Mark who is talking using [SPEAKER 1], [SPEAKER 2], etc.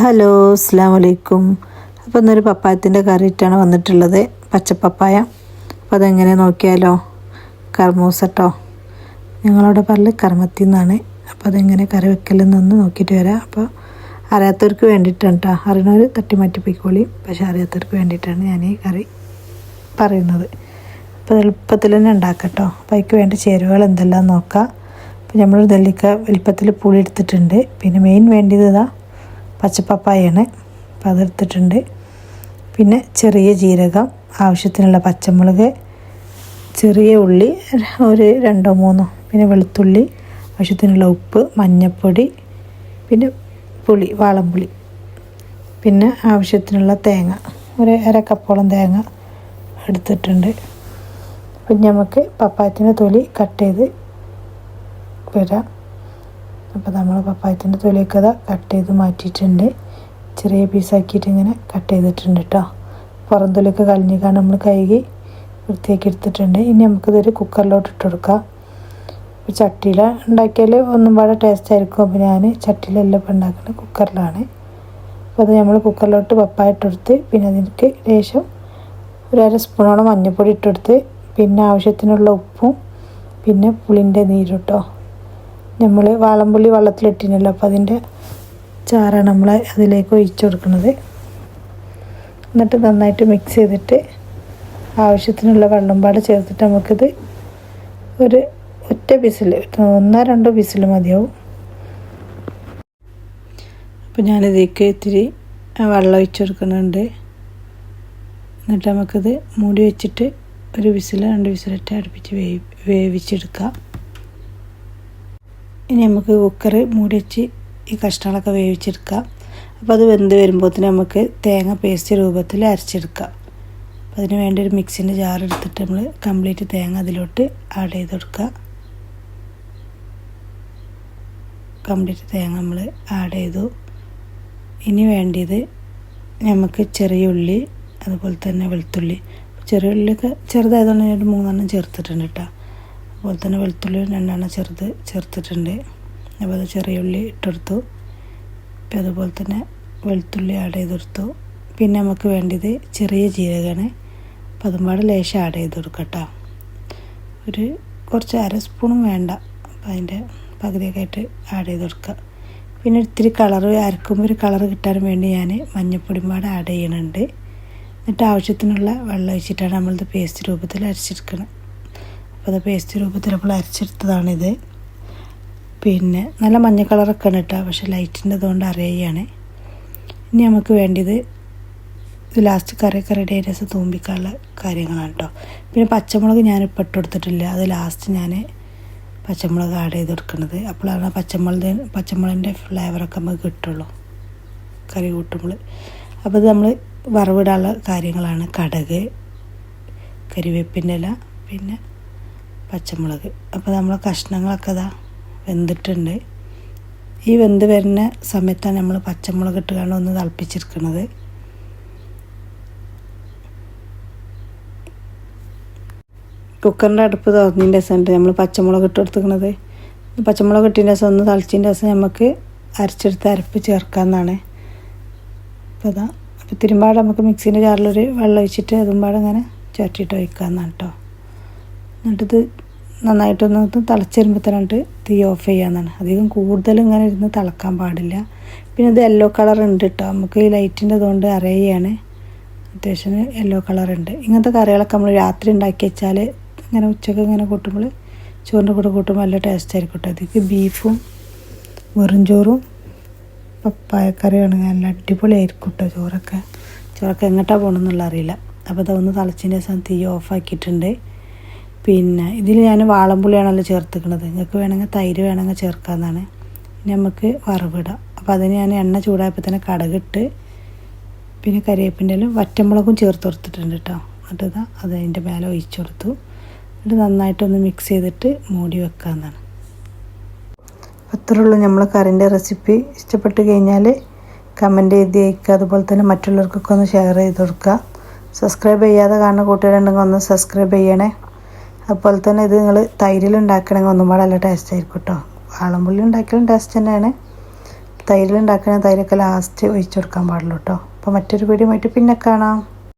[SPEAKER 1] Hello അസ്സാം വലൈക്കും അപ്പോൾ ഇന്നൊരു പപ്പായത്തിന്റെ കറിയിട്ടാണ് വന്നിട്ടുള്ളത്. പച്ചപ്പപ്പായ. അപ്പോൾ അതെങ്ങനെ നോക്കിയാലോ? കർമൂസ കേട്ടോ ഞങ്ങളവിടെ പറൽ കർമ്മത്തിൽ നിന്നാണ് അപ്പോൾ അതെങ്ങനെ കറി വെക്കലെന്നൊന്ന് നോക്കിയിട്ട് വരാം. അപ്പോൾ അറിയാത്തവർക്ക് വേണ്ടിയിട്ടാണ് കേട്ടോ അറിയണവർ തട്ടി പോയിക്കോളി പക്ഷേ അറിയാത്തവർക്ക് വേണ്ടിയിട്ടാണ് ഞാൻ ഈ കറി പറയുന്നത്. അപ്പോൾ എളുപ്പത്തിൽ തന്നെ ഉണ്ടാക്കാം കേട്ടോ അപ്പോൾ അതിക്ക് വേണ്ട ചേരുവകൾ എന്തെല്ലാം നോക്കാം. അപ്പോൾ നമ്മൾ നെല്ലിക്ക വലിപ്പത്തിൽ പുളി എടുത്തിട്ടുണ്ട്. പിന്നെ മെയിൻ വേണ്ടിയത് ഇതാ പച്ചപ്പപ്പായാണ്. അപ്പോൾ അതെടുത്തിട്ടുണ്ട്. പിന്നെ ചെറിയ ജീരകം ആവശ്യത്തിനുള്ള പച്ചമുളക് ചെറിയ ഉള്ളി ഒരു രണ്ടോ മൂന്നോ പിന്നെ വെളുത്തുള്ളി ആവശ്യത്തിനുള്ള ഉപ്പ് മഞ്ഞൾപ്പൊടി പിന്നെ പുളി വാളംപുളി. പിന്നെ ആവശ്യത്തിനുള്ള തേങ്ങ ഒരു അര കപ്പോളം തേങ്ങ എടുത്തിട്ടുണ്ട്. പിന്നെ നമുക്ക് പപ്പായത്തിന്റെ തൊലി കട്ട് ചെയ്ത് വരാം. അപ്പോൾ നമ്മൾ പപ്പായത്തിന്റെ തൊലിയൊക്കെ അതാ കട്ട് ചെയ്ത് മാറ്റിയിട്ടുണ്ട്. ചെറിയ പീസാക്കിയിട്ട് ഇങ്ങനെ കട്ട് ചെയ്തിട്ടുണ്ട് കേട്ടോ പുറം തൊലിയൊക്കെ കളഞ്ഞിക്കാണ് നമ്മൾ കഴുകി വൃത്തിയാക്കി എടുത്തിട്ടുണ്ട്. ഇനി നമുക്കിതൊരു കുക്കറിലോട്ട് ഇട്ട് കൊടുക്കാം. ഇപ്പോൾ ചട്ടിയിൽ ഉണ്ടാക്കിയാൽ ഒന്നും പാടെ ടേസ്റ്റ് ആയിരിക്കും. അപ്പോൾ ഞാൻ ചട്ടിയിലല്ല ഇപ്പോൾ ഉണ്ടാക്കുന്നത് കുക്കറിലാണ്. അപ്പോൾ അത് നമ്മൾ കുക്കറിലോട്ട് പപ്പായ ഇട്ടെടുത്ത് പിന്നെ അതിലേക്ക് ലേശം ഒരു അര സ്പൂണോളം മഞ്ഞൾപ്പൊടി ഇട്ടെടുത്ത് പിന്നെ ആവശ്യത്തിനുള്ള ഉപ്പും പിന്നെ പുളിന്റെ നീരും കേട്ടോ നമ്മൾ വാളംപുള്ളി വെള്ളത്തിലിട്ടിനല്ലോ അപ്പോൾ അതിന്റെ ചാറാണ് നമ്മൾ അതിലേക്ക് ഒഴിച്ചു കൊടുക്കുന്നത് എന്നിട്ട് നന്നായിട്ട് മിക്സ് ചെയ്തിട്ട് ആവശ്യത്തിനുള്ള വെള്ളം പാട് ചേർത്തിട്ട് നമുക്കിത് ഒരു ഒറ്റ പിസിൽ ഒന്നോ രണ്ടോ പിസിൽ മതിയാവും. അപ്പോൾ ഞാനിതേക്ക് ഇത്തിരി വെള്ളം ഒഴിച്ചു കൊടുക്കുന്നുണ്ട്. എന്നിട്ട് നമുക്കിത് മൂടി വെച്ചിട്ട് ഒരു വിസിൽ രണ്ട് വിസിലിട്ട് അടുപ്പിച്ച് വേവി വേവിച്ചെടുക്കാം. ഇനി നമുക്ക് കുക്കർ മൂടി വെച്ച് ഈ കഷ്ണങ്ങളൊക്കെ വേവിച്ചെടുക്കാം. അപ്പോൾ അത് വെന്ത് വരുമ്പോഴത്തേന് നമുക്ക് തേങ്ങ പേസ്റ്റ് രൂപത്തിൽ അരച്ചെടുക്കാം. അപ്പോൾ അതിന് വേണ്ടി ഒരു മിക്സിന്റെ ജാർ എടുത്തിട്ട് നമ്മൾ കംപ്ലീറ്റ് തേങ്ങ അതിലോട്ട് ആഡ് ചെയ്ത് കൊടുക്കുക കംപ്ലീറ്റ് തേങ്ങ നമ്മൾ ആഡ് ചെയ്തു. ഇനി വേണ്ടിയത് നമുക്ക് ചെറിയ ഉള്ളി അതുപോലെ തന്നെ വെളുത്തുള്ളി. ചെറിയ ഉള്ളിയൊക്കെ ചെറുതായതുകൊണ്ട് ഞാൻ മൂന്നെണ്ണം ചേർത്തിട്ടുണ്ട് കേട്ടോ. അതുപോലെ തന്നെ വെളുത്തുള്ളി രണ്ടെണ്ണം ചെറുത് ചേർത്തിട്ടുണ്ട്. അപ്പോൾ ചെറിയ ഉള്ളി ഇട്ടെടുത്തു. പിന്നെ അതുപോലെ തന്നെ വെളുത്തുള്ളി ആഡ് ചെയ്തെടുത്തു. പിന്നെ നമുക്ക് വേണ്ടത് ചെറിയ ജീരകമാണ്. അപ്പം അതും ലേശം ആഡ് ചെയ്ത് കൊടുക്കട്ടോ ഒരു കുറച്ച് അര സ്പൂണും വേണ്ട. അപ്പം അതിന്റെ പകുതിയൊക്കെ ആയിട്ട് ആഡ് ചെയ്ത് കൊടുക്കുക പിന്നെ ഇത്തിരി കളർ അരക്കുമ്പോൾ ഒരു കളർ കിട്ടാൻ വേണ്ടി ഞാൻ മഞ്ഞപ്പൊടിയും പാടെ ആഡ് ചെയ്യണുണ്ട് എന്നിട്ട് ആവശ്യത്തിനുള്ള വെള്ളം ഒഴിച്ചിട്ടാണ് നമ്മളിത് പേസ്റ്റ് രൂപത്തിൽ അരച്ചെടുക്കുന്നത് അപ്പോൾ അത് പേസ്റ്റ് രൂപത്തിൽ നമ്മൾ അരച്ചെടുത്തതാണിത്. പിന്നെ നല്ല മഞ്ഞ കളറൊക്കെ ആണ് കേട്ടോ പക്ഷേ ലൈറ്റിന്റെ അതുകൊണ്ട് അറിയുകയാണ് ഇനി നമുക്ക് വേണ്ടത് ഇത് ലാസ്റ്റ് കറിയൊക്കെ റെഡി ആയിട്ട് രസം തൂമ്പിക്കാനുള്ള കാര്യങ്ങളാണ് കേട്ടോ. പിന്നെ പച്ചമുളക് ഞാൻ ഇപ്പം ഇട്ട് കൊടുത്തിട്ടില്ല. അത് ലാസ്റ്റ് ഞാൻ പച്ചമുളക് ആഡ് ചെയ്ത് കൊടുക്കുന്നത് അപ്പോഴാണ് പച്ചമുളക് പച്ചമുളകിന്റെ ഫ്ലേവറൊക്കെ നമുക്ക് കിട്ടുള്ളൂ. കറി കൂട്ടുമ്പോൾ. അപ്പോൾ ഇത് നമ്മൾ വറവിടാനുള്ള കാര്യങ്ങളാണ്. കടക് കരിവേപ്പിന്റെ ഇല പിന്നെ പച്ചമുളക്. അപ്പോൾ നമ്മൾ കഷ്ണങ്ങളൊക്കെ ഇതാ വെന്തിട്ടുണ്ട്. ഈ വെന്ത് വരുന്ന സമയത്താണ് നമ്മൾ പച്ചമുളക് ഇട്ടുകൊണ്ട് ഒന്ന് തിളപ്പിച്ചെടുക്കുന്നത് കുക്കറിന്റെ അടുപ്പ് തുറന്നതിന്റെ രസമുണ്ട്. നമ്മൾ പച്ചമുളക് ഇട്ട് കൊടുത്തിരിക്കുന്നത് പച്ചമുളക് ഇട്ടിന്റെ രസം ഒന്ന് തളിച്ചതിന്റെ രസം നമുക്ക് അരച്ചെടുത്ത് അരപ്പ് ചേർക്കാമെന്നാണ്. അപ്പോൾ അതാ അപ്പോൾ തിരുമ്പാട് നമുക്ക് മിക്സീന്റെ ജാറിലൊരു വെള്ളം ഒഴിച്ചിട്ട് അതും പാടെ ചേർത്തിട്ട് ഒഴിക്കാമെന്നാണ് കേട്ടോ എന്നിട്ടിത് നന്നായിട്ടൊന്ന് തിളച്ച് വരുമ്പോഴത്തേനായിട്ട് തീ ഓഫ് ചെയ്യാമെന്നാണ് അധികം കൂടുതൽ ഇങ്ങനെ ഇരുന്ന് തിളക്കാൻ പാടില്ല. പിന്നെ ഇത് യെല്ലോ കളർ ഉണ്ട് കേട്ടോ നമുക്ക് ഈ ലൈറ്റിന്റെ അതുകൊണ്ട് അറിയുകയാണ് അത്യാവശ്യം യെല്ലോ കളർ ഉണ്ട്. ഇങ്ങനത്തെ കറികളൊക്കെ നമ്മൾ രാത്രി ഉണ്ടാക്കി വെച്ചാൽ ഇങ്ങനെ ഉച്ചയ്ക്ക് ഇങ്ങനെ കൂട്ടുമ്പോൾ ചോറിന്റെ കൂടെ കൂട്ടുമ്പോൾ നല്ല ടേസ്റ്റ് ആയിരിക്കും കേട്ടോ ബീഫും വെറും ചോറും പപ്പായക്കറിയാണ് നല്ല അടിപൊളിയായിരിക്കും കേട്ടോ ചോറൊക്കെ. ചോറൊക്കെ എങ്ങോട്ടാണ് പോകണമെന്നുള്ള അറിയില്ല. അപ്പോൾ അതൊന്ന് തിളച്ചതിന്റെ ദിവസം തീ ഓഫാക്കിയിട്ടുണ്ട് പിന്നെ ഇതിൽ ഞാൻ വാളംപുളിയാണല്ലോ ചേർത്തിക്കുന്നത് നിങ്ങൾക്ക് വേണമെങ്കിൽ തൈര് വേണമെങ്കിൽ ചേർക്കാമെന്നാണ് നമുക്ക് വറവിടാം. അപ്പോൾ അതിന് ഞാൻ എണ്ണ ചൂടായപ്പോൾ തന്നെ കടകിട്ട് പിന്നെ കരിവേപ്പിന്റെ ഇലയും വറ്റമുളകും ചേർത്ത് കൊടുത്തിട്ടുണ്ട് കേട്ടോ എന്നിട്ട് ഇതാ അത് അതിന്റെ മേലെ ഒഴിച്ചു കൊടുത്തു. എന്നിട്ട് നന്നായിട്ടൊന്ന് മിക്സ് ചെയ്തിട്ട് മൂടി വെക്കാമെന്നാണ് അത്രയുള്ളൂ നമ്മൾ കറിന്റെ റെസിപ്പി ഇഷ്ടപ്പെട്ട് കഴിഞ്ഞാൽ കമന്റ് ചെയ്ത് അയക്കുക. അതുപോലെ തന്നെ മറ്റുള്ളവർക്കൊക്കെ ഒന്ന് ഷെയർ ചെയ്ത് കൊടുക്കുക. സബ്സ്ക്രൈബ് ചെയ്യാതെ കാണുന്ന കൂട്ടുകാരുണ്ടെങ്കിൽ ഒന്ന് സബ്സ്ക്രൈബ് ചെയ്യണേ. അതുപോലെ തന്നെ ഇത് നിങ്ങൾ തൈരിൽ ഉണ്ടാക്കണമെങ്കിൽ ഒന്നും പാടെ നല്ല ടേസ്റ്റ് ആയിരിക്കും കേട്ടോ വാളംപുള്ളി ഉണ്ടാക്കിയാലും ടേസ്റ്റ് തന്നെയാണ്. തൈരിൽ ഉണ്ടാക്കണ തൈരൊക്കെ ലാസ്റ്റ് ഒഴിച്ചു കൊടുക്കാൻ പാടുള്ളൂ കേട്ടോ അപ്പോൾ മറ്റൊരു വീഡിയോ ആയിട്ട് പിന്നെ കാണാം.